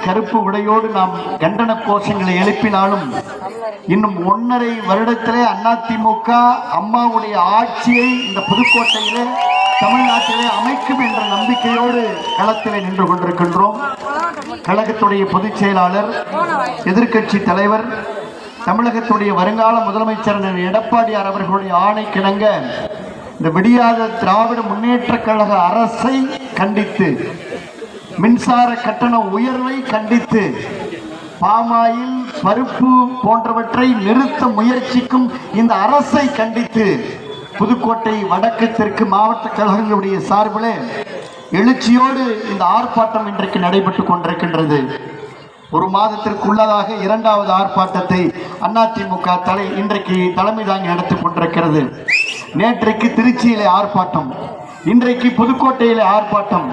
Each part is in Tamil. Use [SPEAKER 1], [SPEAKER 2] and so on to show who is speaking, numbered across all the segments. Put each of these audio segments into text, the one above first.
[SPEAKER 1] கருப்பு உடையோடு நாம் கண்டன கோஷங்களை எழுப்பினாலும் இன்னும் ஒன்றரை வருடத்திலே அதிமுக அம்மாவுடைய ஆட்சியை இந்த புதுக்கோட்டையிலே தமிழ்நாட்டிலே அமைக்கும் என்ற நம்பிக்கையோடு களத்திலே நின்று கொண்டிருக்கின்றோம். கழகத்துடைய பொதுச் செயலாளர் எதிர்க்கட்சி தலைவர் தமிழகத்துடைய வருங்கால முதலமைச்சர் எடப்பாடியார் அவர்களுடைய ஆணை கிணங்க இந்த விடியாத திராவிட முன்னேற்ற கழக அரசை கண்டித்து மின்சார கட்டண உயர்வை கண்டித்து பாமாயில் பருப்பு போன்றவற்றை நிறுத்த முயற்சிக்கும் இந்த அரசை கண்டித்து புதுக்கோட்டை வடக்கு தெற்கு மாவட்ட கழகங்களுடைய சார்பில் எழுச்சியோடு இந்த ஆர்ப்பாட்டம் இன்றைக்கு நடைபெற்றுக் கொண்டிருக்கின்றது. ஒரு மாதத்திற்குள்ளதாக இரண்டாவது ஆர்ப்பாட்டத்தை அதிமுக தலை இன்றைக்கு தலைமை தாங்கி நடத்தி கொண்டிருக்கிறது. நேற்றைக்கு திருச்சியிலே ஆர்ப்பாட்டம் இன்றைக்கு புதுக்கோட்டையிலே ஆர்ப்பாட்டம்.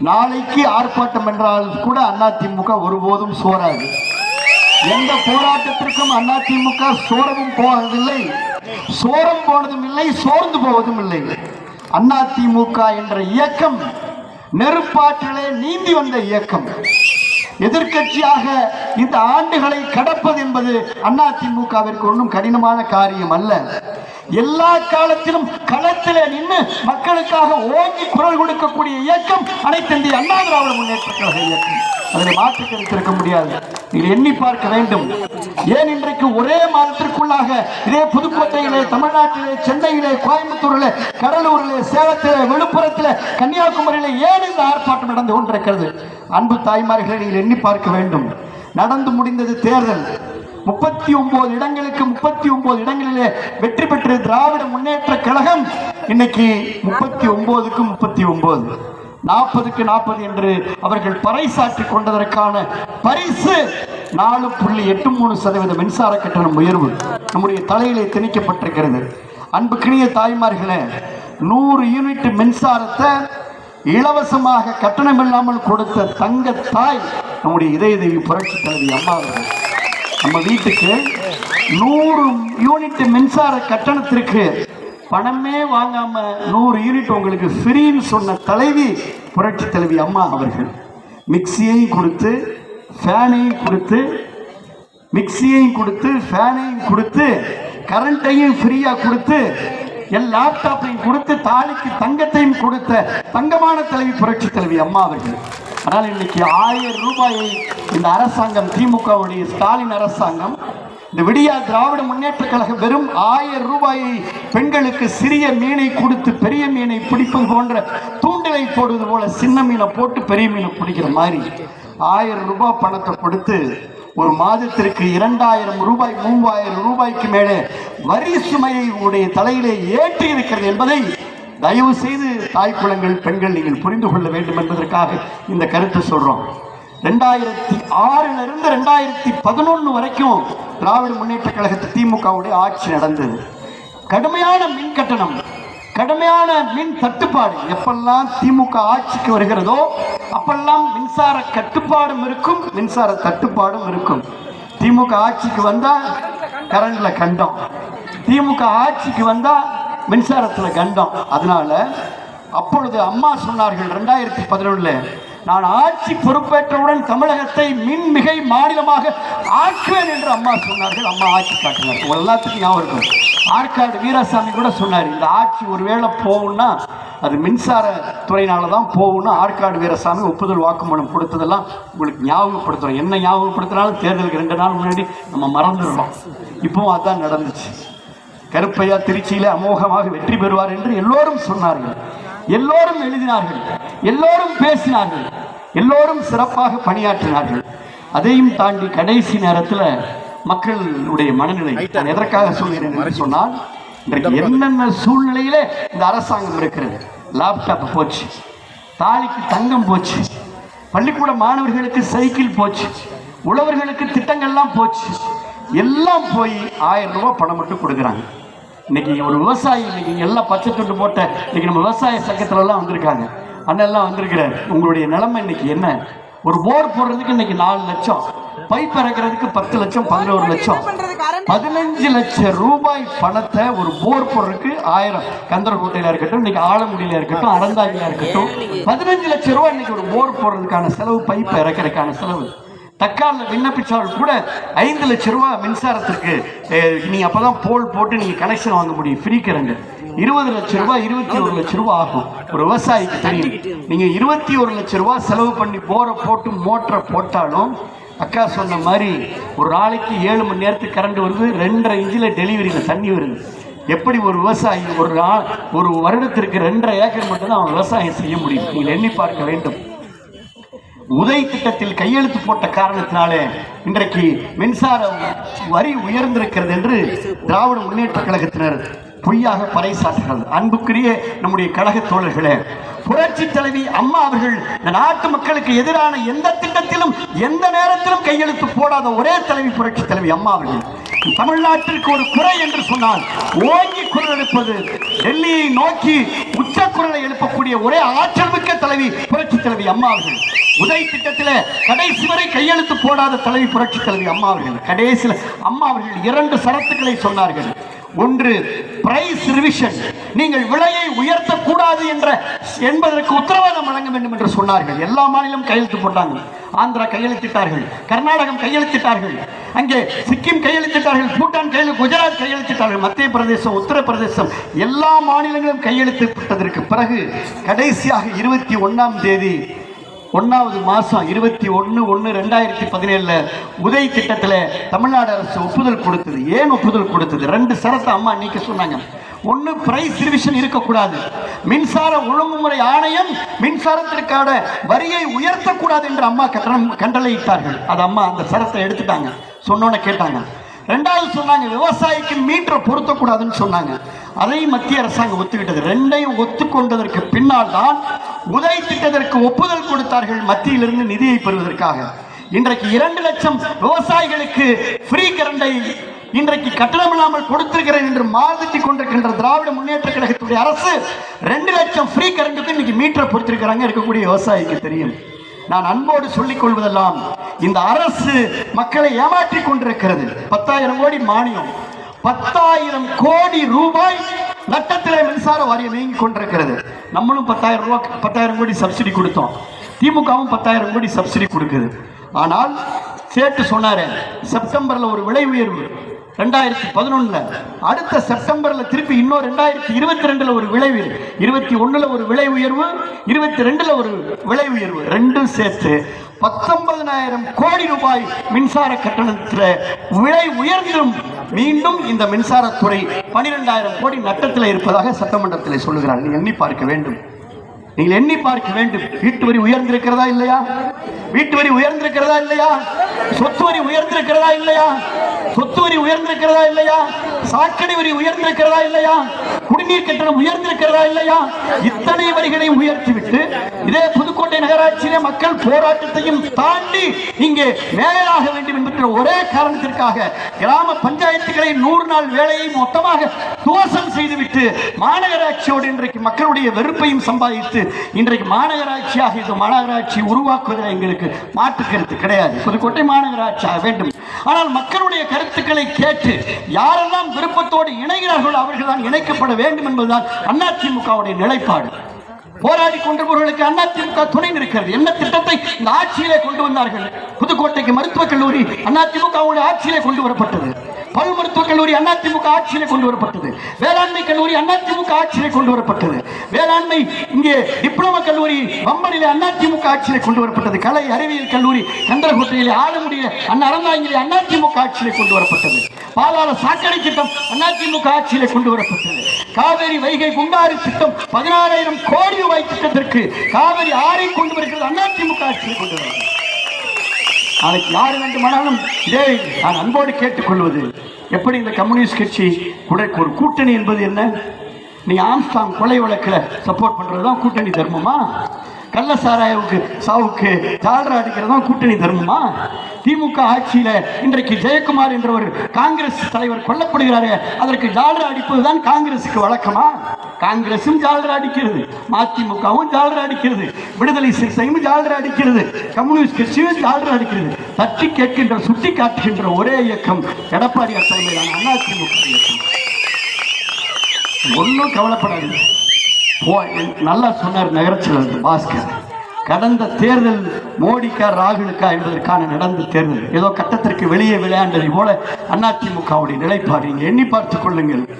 [SPEAKER 1] நாளைக்கு ஆர்ப்பாட்டம் என்றால் கூட அதிமுக ஒருபோதும் சோராது எந்த போராட்டத்திற்கும் அதிமுக சோரவும் போவதில்லை. சோரம் போனதும் இல்லை சோர்ந்து போவதும் இல்லை. அதிமுக என்ற இயக்கம் நெருப்பாற்றிலே நீந்தி வந்த இயக்கம். எதிர்க்கட்சியாக இந்த ஆண்டுகளை கடப்பது என்பது அதிமுகவிற்கு ஒன்றும் கடினமான காரியம் அல்ல. எல்லா காலத்திலும் களத்திலே நின்று மக்களுக்காக ஓங்கி குரல் கொடுக்கக்கூடிய இயக்கம் அனைத்து இந்திய அண்ணா திராவிட முன்னேற்ற கழக இயக்கம். அதில் மாற்று கருத்திருக்க முடியாது. நீங்கள் எண்ணி பார்க்க வேண்டும். ஏன் இன்றைக்கு ஒரே மாதத்திற்குள்ளாக இதே புதுக்கோட்டையிலே தமிழ்நாட்டிலே சென்னையிலே கோயம்புத்தூரிலே கடலூரிலே சேலத்திலே விழுப்புரத்திலே கன்னியாகுமரியிலே ஏன் இந்த ஆர்ப்பாட்டம் நடந்து கொண்டிருக்கிறது? அன்பு தாய்மார்களை நீங்கள் எண்ணி பார்க்க வேண்டும். நடந்து முடிந்தது தேர்தல். முப்பத்தி ஒன்பது இடங்களுக்கு முப்பத்தி ஒன்பது இடங்களிலே வெற்றி பெற்ற திராவிட முன்னேற்ற கழகம் இன்னைக்கு முப்பத்தி ஒன்பதுக்கு முப்பத்தி ஒன்பது நாற்பதுக்கு நாற்பது என்று அவர்கள் பறைசாற்றி கொண்டதற்கான பரிசு நாலு புள்ளி எட்டு மூணு சதவீத மின்சார கட்டணம் உயர்வு நம்முடைய தலையிலே திணிக்கப்பட்டிருக்கிறது. அன்புக்கினிய தாய்மார்களே நூறு யூனிட் மின்சாரத்தை இலவசமாக கட்டணம் இல்லாமல் கொடுத்த தங்க தாய் நம்முடைய இதய தேவி புரட்சி தலைவி அம்மா அவர்கள். நம்ம வீட்டுக்கு நூறு யூனிட் மின்சார கட்டணத்திற்கு பணமே வாங்காம நூறு யூனிட் உங்களுக்கு ஃப்ரீன்னு சொன்ன தலைவி புரட்சி தலைவி அம்மா அவர்கள். மிக்சியையும் கொடுத்து ஃபேனையும் கொடுத்து மிக்சியையும் கொடுத்து ஃபேனையும் கொடுத்து கரண்ட்டையும் ஃப்ரீயாக கொடுத்து என் லேப்டாப்பையும் கொடுத்து தாலிக்கு தங்கத்தையும் கொடுத்த தங்கமான தலைவி புரட்சி தலைவி அம்மா அவர்கள். ஆனால் இன்னைக்கு ஆயிரம் ரூபாயை இந்த அரசாங்கம் திமுகவுடைய ஸ்டாலின் அரசாங்கம் இந்த விடியா திராவிட முன்னேற்ற கழகம் வெறும் ஆயிரம் ரூபாயை பெண்களுக்கு சிறிய மீனை கொடுத்து பெரிய மீனை பிடிப்பது போன்ற தூண்டிலை போடுவது போல சின்ன மீனை போட்டு பெரிய மீனை பிடிக்கிற மாதிரி ஆயிரம் ரூபாய் பணத்தை கொடுத்து ஒரு மாதத்திற்கு இரண்டாயிரம் ரூபாய் மூவாயிரம் ரூபாய்க்கு மேலே வரி சுமையை உங்களுடைய தலையிலே ஏற்றி இருக்கிறது என்பதை தயவு செய்து தாய் குளங்கள் பெண்கள் நீங்கள் புரிந்து கொள்ள வேண்டும் என்பதற்காக இந்த கருத்தை சொல்றோம். ரெண்டாயிரத்தி ஆறுல இருந்து ரெண்டாயிரத்தி பதினொன்று வரைக்கும் திராவிட முன்னேற்ற கழகத்து திமுகவுடைய ஆட்சி நடந்தது. கடுமையான மின் கட்டணம் கடுமையான மின் தட்டுப்பாடு எப்பெல்லாம் திமுக ஆட்சிக்கு வருகிறதோ அப்பெல்லாம் மின்சார கட்டுப்பாடும் இருக்கும் மின்சார தட்டுப்பாடும் இருக்கும். திமுக ஆட்சிக்கு வந்தா கரண்ட்ல கண்டம். திமுக ஆட்சிக்கு வந்தா மின்சாரத்தில் கண்டம். அதனால அப்பொழுது அம்மா சொன்னார்கள் ரெண்டாயிரத்தி பதினொன்றில் நான் ஆட்சி பொறுப்பேற்றவுடன் தமிழகத்தை மின்மிகை மாநிலமாக ஆக்குவேன் என்று அம்மா சொன்னார்கள். அம்மா ஆட்சி காட்டினார் எல்லாத்துக்கும் ஞாபகம் இருக்கும். ஆற்காடு வீராசாமி கூட சொன்னார் இந்த ஆட்சி ஒருவேளை போகும்னா அது மின்சார துறையினால தான் போகும்னு ஆற்காடு வீரசாமி ஒப்புதல் வாக்குமூலம் கொடுத்ததெல்லாம் உங்களுக்கு ஞாபகப்படுத்துகிறோம் என்ன ஞாபகப்படுத்தினாலும் தேர்தலுக்கு ரெண்டு நாள் முன்னாடி நம்ம மறந்துடுறோம். இப்போவும் அதான் நடந்துச்சு. கருப்பையா திருச்சியில அமோகமாக வெற்றி பெறுவார் என்று எல்லோரும் சொன்னார்கள். எல்லோரும் எழுதினார்கள். எல்லோரும் பேசினார்கள். எல்லோரும் சிறப்பாக பணியாற்றினார்கள். அதையும் தாண்டி கடைசி நேரத்தில் மக்களுடைய மனநிலை. நான் எதற்காக சொல்கிறேன் என்று சொன்னால் இன்றைக்கு என்னென்ன சூழ்நிலையிலே இந்த அரசாங்கம் இருக்கிறது. லேப்டாப் போச்சு. தாலிக்கு தங்கம் போச்சு. பள்ளிக்கூட மாணவர்களுக்கு சைக்கிள் போச்சு. உழவர்களுக்கு திட்டங்கள்லாம் போச்சு. எல்லாம் போய் ஆயிரம் ரூபாய் பணம் மட்டும் கொடுக்குறாங்க. இன்னைக்கு ஒரு விவசாயி இன்னைக்கு எல்லாம் பச்சை துண்டு போட்ட இன்னைக்கு நம்ம விவசாய சங்கத்துல எல்லாம் வந்திருக்காங்க. அண்ணெல்லாம் வந்திருக்கிறார். உங்களுடைய நிலைமை இன்னைக்கு என்ன? ஒரு போர் போடுறதுக்கு இன்னைக்கு நாலு லட்சம். பைப் இறக்குறதுக்கு பத்து லட்சம் பதினோரு லட்சம். பதினஞ்சு லட்சம் ரூபாய் பணத்தை ஒரு போர் போடுறதுக்கு ஆயிரம். கந்தரக்கோட்டையில இருக்கட்டும் இன்னைக்கு ஆலங்குடியில இருக்கட்டும் அறந்தாங்கில இருக்கட்டும். பதினஞ்சு லட்சம் ரூபாய் இன்னைக்கு ஒரு போர் போடுறதுக்கான செலவு பைப் இறக்கிறதுக்கான செலவு. தக்காலில் விண்ணப்பித்தால் கூட ஐந்து லட்ச ரூபா மின்சாரத்துக்கு அஹ், அப்போ தான் போல் போட்டு நீங்கள் கனெக்ஷன் வாங்க முடியும். ஃப்ரீ கரண்ட் இருபது லட்ச ரூபாய் இருபத்தி ஒரு லட்ச ரூபாய் ஆகும். ஒரு விவசாயிக்கு தெரியும். நீங்கள் இருபத்தி ஒரு லட்ச ரூபாய் செலவு பண்ணி போரை போட்டு மோட்டரை போட்டாலும் அக்கா சொன்ன மாதிரி ஒரு நாளைக்கு ஏழு மணி நேரத்துக்கு கரண்ட் வருது ரெண்டரை இன்ச்சில் டெலிவரியில் தண்ணி வருது. எப்படி ஒரு விவசாயி ஒரு நாள் ஒரு வருடத்திற்கு ரெண்டரை ஏக்கர் மட்டும்தான் அவன் விவசாயம் செய்ய முடியும்? நீங்கள் எண்ணி பார்க்க வேண்டும். உதய் திட்டத்தில் கையெழுத்து போட்ட காரணத்தினாலே இன்றைக்கு மின்சார வரி உயர்ந்திருக்கிறது என்று திராவிட முன்னேற்ற கழகத்தினர் பொய்யாக பறைசாற்றுகிறது. அன்புக்குரிய நம்முடைய கழக தோழர்களே புரட்சி தலைவி அம்மா அவர்கள் இந்த நாட்டு மக்களுக்கு எதிரான எந்த திட்டத்திலும் எந்த நேரத்திலும் கையெழுத்து போடாத ஒரே தலைவி புரட்சி தலைவி அம்மா அவர்கள். தமிழ்நாட்டிற்கு ஒரு குறை என்று சொன்னால் ஓங்கி குரல் எழுப்பது டெல்லியை நோக்கி உச்ச குரலை எழுப்பக்கூடிய ஒரே ஆற்றல் மிக்க தலைவி புரட்சி தலைவி அம்மா அவர்கள். உதய் திட்டத்தில் கடைசி வரை கையெழுத்து போடாத தலைவி புரட்சி தலைவி அம்மா அவர்கள். கடைசியில் அம்மா அவர்கள் இரண்டு சரத்துக்களை சொன்னார்கள். ஒன்று பிரைஸ் ரிவிஷன் நீங்கள் விலையை உயர்த்தக்கூடாது என்ற என்பதற்கு உத்தரவாதம் வழங்க வேண்டும் என்று சொன்னார்கள். எல்லா மாநிலம் கையெழுத்து போட்டாங்க. ஆந்திரா கையெழுத்திட்டார்கள். கர்நாடகம் கையெழுத்திட்டார்கள். அங்கே சிக்கிம் கையெழுத்திட்டார்கள் பூட்டான் கையெழு குஜராத் கையெழுத்திட்டார்கள் மத்திய பிரதேசம் உத்தரப்பிரதேசம் எல்லா மாநிலங்களும் கையெழுத்திட்டதற்கு பிறகு கடைசியாக இருபத்தி ஒன்றாம் தேதி ஒன்றாவது மாதம் இருபத்தி ஒன்று ஒன்று ரெண்டாயிரத்தி பதினேழில் உதய் திட்டத்தில் தமிழ்நாடு அரசு ஒப்புதல் கொடுத்தது. ஏன் ஒப்புதல் கொடுத்தது? ரெண்டு சரத்தை அம்மா நீக்க சொன்னாங்க. ஒன்று பிரைஸ் ரிவிஷன் இருக்கக்கூடாது. மின்சார ஒழுங்குமுறை ஆணையம் மின்சாரத்திற்கான வரியை உயர்த்தக்கூடாது என்று அம்மா கட்டணம் கண்டளையிட்டார்கள் அது அம்மா அந்த சரத்தை எடுத்துட்டாங்க. சொன்னோன்னே கேட்டாங்க. ரெண்டாவது சொன்னாங்க விவசாயிக்கு மீட்டரை பொருத்தக்கூடாதுன்னு சொன்னாங்க. அதையும் மத்திய அரசாங்கம் ஒத்துக்கிட்டது. ரெண்டையும் ஒத்துக்கொண்டதற்கு பின்னால் தான் உதவி திட்டத்திற்கு ஒப்புதல் கொடுத்தார்கள் மத்தியிலிருந்து நிதியை பெறுவதற்காக. இன்றைக்கு இரண்டு லட்சம் விவசாயிகளுக்கு ஃப்ரீ கரண்டை இன்றைக்கு கட்டணம் இல்லாமல் கொடுத்திருக்கிறேன் என்று மாறுதட்டி கொண்டிருக்கின்ற திராவிட முன்னேற்ற கழகத்துடைய அரசு ரெண்டு லட்சம் ஃப்ரீ கரண்ட்டுக்கு இன்னைக்கு மீட்டரை பொறுத்திருக்கிறாங்க இருக்கக்கூடிய விவசாயிக்கு தெரியும். நான் அன்போடு சொல்லிக் கொள்வதெல்லாம் இந்த அரசு மக்களை ஏமாற்றிக் கொண்டிருக்கிறது. பத்தாயிரம் கோடி மானியம் பத்தாயிரம் கோடி ரூபாய் நட்டத்திலே மின்சார வாரியம் நீங்கி கொண்டிருக்கிறது. நம்மளும் பத்தாயிரம் ரூபாய் பத்தாயிரம் கோடி சப்சிடி கொடுத்தோம். திமுகவும் பத்தாயிரம் கோடி சப்சிடி கொடுக்குது. ஆனால் சேட்டு சொன்னாரு செப்டம்பர்ல ஒரு விலை உயர்வு ரெண்டாயிரத்தி பதினொன்னுல அடுத்த செப்டம்பர்ல திருப்பி இன்னும் ரெண்டாயிரத்தி இருபத்தி ரெண்டுல ஒரு விலை இருபத்தி ஒண்ணுல ஒரு விலை உயர்வு இருபத்தி ரெண்டுல ஒரு விலை உயர்வு. ரெண்டும் சேர்த்து பத்தொன்பதனாயிரம் கோடி ரூபாய் மின்சார கட்டணத்தில் விலை உயர்ந்தும் மீண்டும் இந்த மின்சாரத்துறை பனிரெண்டாயிரம் கோடி நட்டத்தில் இருப்பதாக சட்டமன்றத்தில் சொல்லுகிறார். நீங்கள் எண்ணி பார்க்க வேண்டும். நீங்கள் எண்ணி பார்க்க வேண்டும். வீட்டு வரி உயர்ந்திருக்கிறதா இல்லையா? வீட்டு வரி உயர்ந்திருக்கிறதா இல்லையா? சொத்து வரி உயர்ந்திருக்கிறதா இல்லையா? சொத்து வரி உயர்ந்திருக்கிறதா இல்லையா? சாக்கடை வரி உயர்ந்திருக்கிறதா இல்லையா? குடிநீர் கட்டணம் உயர்ந்திருக்கிறதா இல்லையா? இத்தனை வரிகளை உயர்த்திவிட்டு இதே புதுக்கோட்டை நகராட்சியிலே மக்கள் போராட்டத்தையும் தாண்டி இங்கே மேலாக வேண்டும் என்கிற ஒரே காரணத்திற்காக கிராம பஞ்சாயத்துகளை நூறு நாள் வேலையை மொத்தமாக துவசம் செய்துவிட்டு மாநகராட்சியோடு இன்றைக்கு மக்களுடைய வெறுப்பையும் சம்பாதித்து இன்றைக்கு மாநகராட்சியாக இந்த மாநகராட்சி உருவாக்குவதில் எங்களுக்கு மாற்று கருத்து கிடையாது. புதுக்கோட்டை மாநகராட்சியாக வேண்டும். ஆனால் மக்களுடைய கருத்துக்களை கேட்டு யாரெல்லாம் விருப்பத்தோடு இணைகிறார்களோ அவர்கள் தான் இணைக்கப்பட வேண்டும் என்பதுதான் அதிமுகவுடைய நிலைப்பாடு. போராடி கொண்டிருப்பவர்களுக்கு திமுக துணை நிற்கிறது. என்ன திட்டத்தை இந்த ஆட்சியிலே கொண்டு வந்தார்கள்? புதுக்கோட்டைக்கு மருத்துவக் கல்லூரி அண்ணா திமுக ஆட்சியிலே கொண்டு வரப்பட்டது. பல் மருத்துவக் கல்லூரி அதிமுக ஆட்சியிலே கொண்டு வரப்பட்டது. வேளாண்மை கல்லூரி அதிமுக ஆட்சியிலே கொண்டு வரப்பட்டது. வேளாண்மை இங்கே டிப்ளமோ கல்லூரி வம்பனிலே அதிமுக ஆட்சியிலே கொண்டு வரப்பட்டது. கலை அறிவியல் கல்லூரி கந்தரகோட்டையிலே ஆலமுடியிலே அண்ணா அறந்தாங்கிலே அதிமுக ஆட்சியிலே கொண்டு வரப்பட்டது. பாலாள சாக்கடை திட்டம் அதிமுக ஆட்சியிலே கொண்டு வரப்பட்டது. காவேரி வைகை குண்டாறு திட்டம் பதினாறாயிரம் கோடி ரூபாய் திட்டத்திற்கு காவிரி ஆறை கொண்டு வருகிறது. அதிமுக ஆட்சியை கொண்டு வருகிறது. நாளைக்கு யார் வேண்டுமானாலும் இதே நான் அன்போடு கேட்டுக்கொள்வது எப்படி இந்த கம்யூனிஸ்ட் கட்சி கூட ஒரு கூட்டணி என்பது என்ன? நீ ஆம்ஸ்டாங் கொலை வழக்கில் சப்போர்ட் பண்ணுறது தான் கூட்டணி தர்மமா? கள்ள சாராயவுக்கு சாவுக்கு ஜால்ரா அடிக்கிறதும் கூட்டணி தர்மமா திமுக ஆட்சியில இன்றைக்கு ஜெயக்குமார் என்ற ஒரு காங்கிரஸ் தலைவர் கொல்லப்படுகிறாரு அதற்கு ஜால்ரா அடிப்பதுதான் காங்கிரசுக்கு வழக்கமா? காங்கிரசும் ஜாலரா அடிக்கிறது மதிமுகவும் ஜாலரா அடிக்கிறது விடுதலை சிறுத்தையும் ஜாலரா அடிக்கிறது கம்யூனிஸ்ட் கட்சியும் ஜாலர் அடிக்கிறது. தட்டி கேட்கின்ற சுட்டி காட்டுகின்ற ஒரே இயக்கம் எடப்பாடியார் தலைமையிலான அதிமுக இயக்கம். ஒன்றும் கவலைப்படாது நல்லா சொன்னார் நகரச்செயலர் பாஸ்கர். கடந்த தேர்தல் மோடிக்கா ராகுலுக்கா என்பதற்கான நடந்த தேர்தல். ஏதோ கட்டத்திற்கு வெளியே விளையாண்டதை போல அதிமுகவுடைய நிலைப்பாடு. நீங்கள் எண்ணி பார்த்துக் கொள்ளுங்கள்.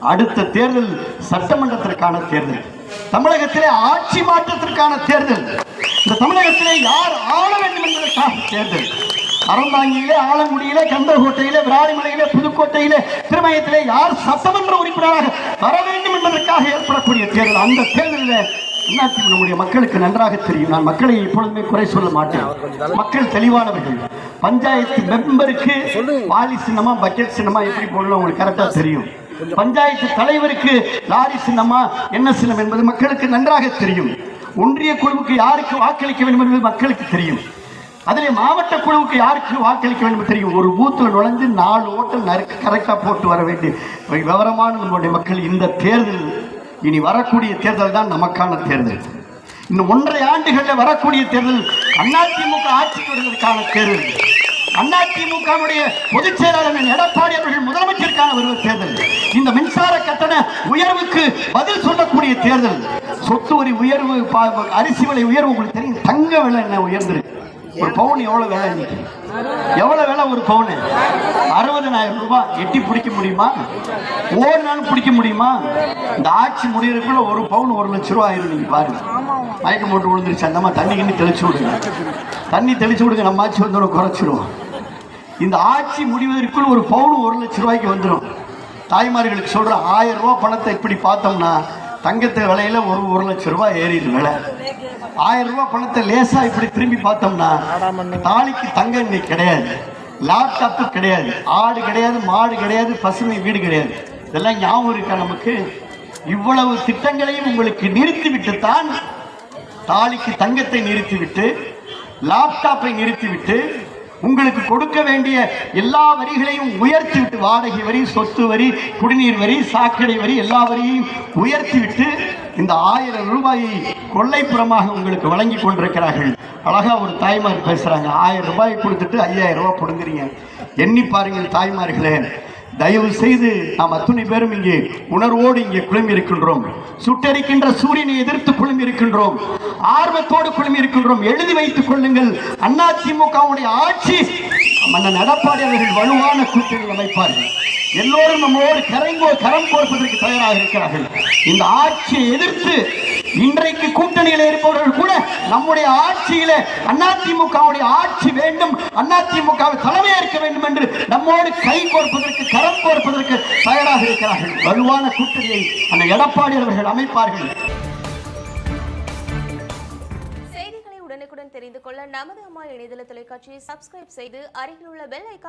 [SPEAKER 1] அடுத்த தேர்தல் சட்டமன்றத்திற்கான தேர்தல். தமிழகத்திலே ஆட்சி மாற்றத்திற்கான தேர்தல். இந்த தமிழகத்திலே யார் ஆள வேண்டும் என்பதற்கான தேர்தல். அறந்தாங்கியிலே ஆலங்குடியிலே கந்தர்கோட்டையிலே விராலிமலையிலே புதுக்கோட்டையிலே திருமயத்திலே யார் சட்டமன்ற உறுப்பினராக வர வேண்டும் என்பதற்காக ஏற்படக்கூடிய தேர்தல். அந்த தேர்தலில் நம்முடைய மக்களுக்கு நன்றாக தெரியும். நான் மக்களை எப்பொழுதுமே குறை சொல்ல மாட்டேன். மக்கள் தெளிவானவர்கள். பஞ்சாயத்து மெம்பருக்கு வாலி சின்னமா பக்கெட் சின்னமா எப்படி போடணும் உங்களுக்கு கரெக்டா தெரியும். பஞ்சாயத்து தலைவருக்கு லாரி சின்னமா என்ன சின்னம் என்பது மக்களுக்கு நன்றாக தெரியும். ஒன்றிய குழுவுக்கு யாருக்கு வாக்களிக்க வேண்டும் என்பது மக்களுக்கு தெரியும். அதில் மாவட்ட குழுவுக்கு யாருக்கு வாக்களிக்க வேண்டும் தெரியும்? ஒரு பூத்தில் நுழைஞ்சு நாலு ஓட்டம் நறுக்க கரெக்டாக போட்டு வர வேண்டிய விவரமான நம்முடைய மக்கள் இந்த தேர்தல் இனி வரக்கூடிய தேர்தல் தான் நமக்கான தேர்தல். இன்னும் ஒன்றரை ஆண்டுகளில் வரக்கூடிய தேர்தல் அதிமுக ஆட்சிக்கு வருவதற்கான தேர்தல். அதிமுகவுடைய பொதுச் செயலாளர் எடப்பாடி அவர்கள் முதலமைச்சருக்கான ஒரு தேர்தல். இந்த மின்சார கட்டண உயர்வுக்கு பதில் சொல்லக்கூடிய தேர்தல். சொத்து வரி உயர்வு பா- அரிசி விலை உயர்வு உங்களுக்கு தெரியும். தங்க விலை என்ன உயர்ந்திருக்கு? ஒரு பவுன் எவ்வளவு விலை இன்னைக்கு? எவ்வளவு விலை ஒரு பவுன்? அறுபதனாயிரம் ரூபாய் எட்டி பிடிக்க முடியுமா? ஒரு நாள் பிடிக்க முடியுமா? இந்த ஆட்சி முடியறதுக்குள்ள ஒரு பவுன் ஒரு லட்ச ரூபா ஆயிரும் நீங்க பாருங்க. மயக்கம் போட்டு விழுந்துருச்சு. அந்த மாதிரி தண்ணி கிண்ணி தெளிச்சு விடுங்க. தண்ணி தெளிச்சு விடுங்க. நம்ம ஆட்சி வந்தோட குறைச்சிருவோம். இந்த ஆட்சி முடிவதற்குள் ஒரு பவுன் ஒரு லட்ச ரூபாய்க்கு வந்துடும் தாய்மார்களுக்கு சொல்ற ஆயிரம் ரூபாய் பணத்தை இப்படி பார்த்தோம்னா தங்கத்து விலையில ஒரு ஒரு லட்சம் ரூபாய் ஏறிடு விலை ஆயிரம் ரூபாய் பணத்தை லேசா இப்படி திரும்பி பார்த்தோம்னா தாலிக்கு தங்கம் இன்னைக்கு கிடையாது. லேப்டாப்பு கிடையாது. ஆடு கிடையாது மாடு கிடையாது பசுமை வீடு கிடையாது. இதெல்லாம் ஞாபகம் இருக்கா நமக்கு? இவ்வளவு திட்டங்களையும் உங்களுக்கு நிறுத்திவிட்டுத்தான் தாலிக்கு தங்கத்தை நிறுத்திவிட்டு லேப்டாப்பை நிறுத்திவிட்டு உங்களுக்கு கொடுக்க வேண்டிய எல்லா வரிகளையும் உயர்த்திவிட்டு வாடகை வரி சொத்து வரி குடிநீர் வரி சாக்கடை வரி எல்லா வரியையும் உயர்த்திவிட்டு இந்த ஆயிரம் ரூபாயை கொள்ளைப்புறமாக உங்களுக்கு வழங்கி கொண்டிருக்கிறார்கள். அழகா ஒரு தாய்மார் பேசுறாங்க. ஆயிரம் ரூபாய் கொடுத்துட்டு ஐயாயிரம் ரூபாய் கொடுங்குறீங்க எண்ணி பாருங்கள் தாய்மார்களே. தயவு செய்து நாம் அத்துணை பேரும் இங்கே உணர்வோடு இங்கே குழுமி இருக்கின்றோம் சுட்டரிக்கின்ற சூரியனை எதிர்த்து குழுமி இருக்கின்றோம் ஆர்வத்தோடு குழுமி இருக்கின்றோம் எழுதி வைத்துக் கொள்ளுங்கள். திமுகவுடைய ஆட்சி மன்னன் எடப்பாடி அவர்கள் வலுவான கூட்டணி அமைப்பார்கள். எல்லோரும் நம்மோடு கரைங்கோ கரம் கோர்ப்பதற்கு தயாராக இருக்கிறார்கள். இந்த ஆட்சியை எதிர்த்து இன்றைக்கு கூட்டணியில் இருப்பவர்கள் கூட நம்முடைய ஆட்சியில அதிமுகவுடைய ஆட்சி வேண்டும் அதிமுக தலைமையேற்க வேண்டும் என்று நம்மோடு கை கோர்ப்பதற்கு கரம் கோர்ப்பதற்கு தயாராக இருக்கிறார்கள். வலுவான கூட்டணியை அந்த எடப்பாடி அவர்கள் அமைப்பார்கள்.
[SPEAKER 2] செய்திகளை உடனுக்குடன் தெரிந்து கொள்ள நமது அம்மா இணையதள தொலைக்காட்சியை சப்ஸ்கிரைப் செய்து அருகில் உள்ள பெல் ஐக்கான்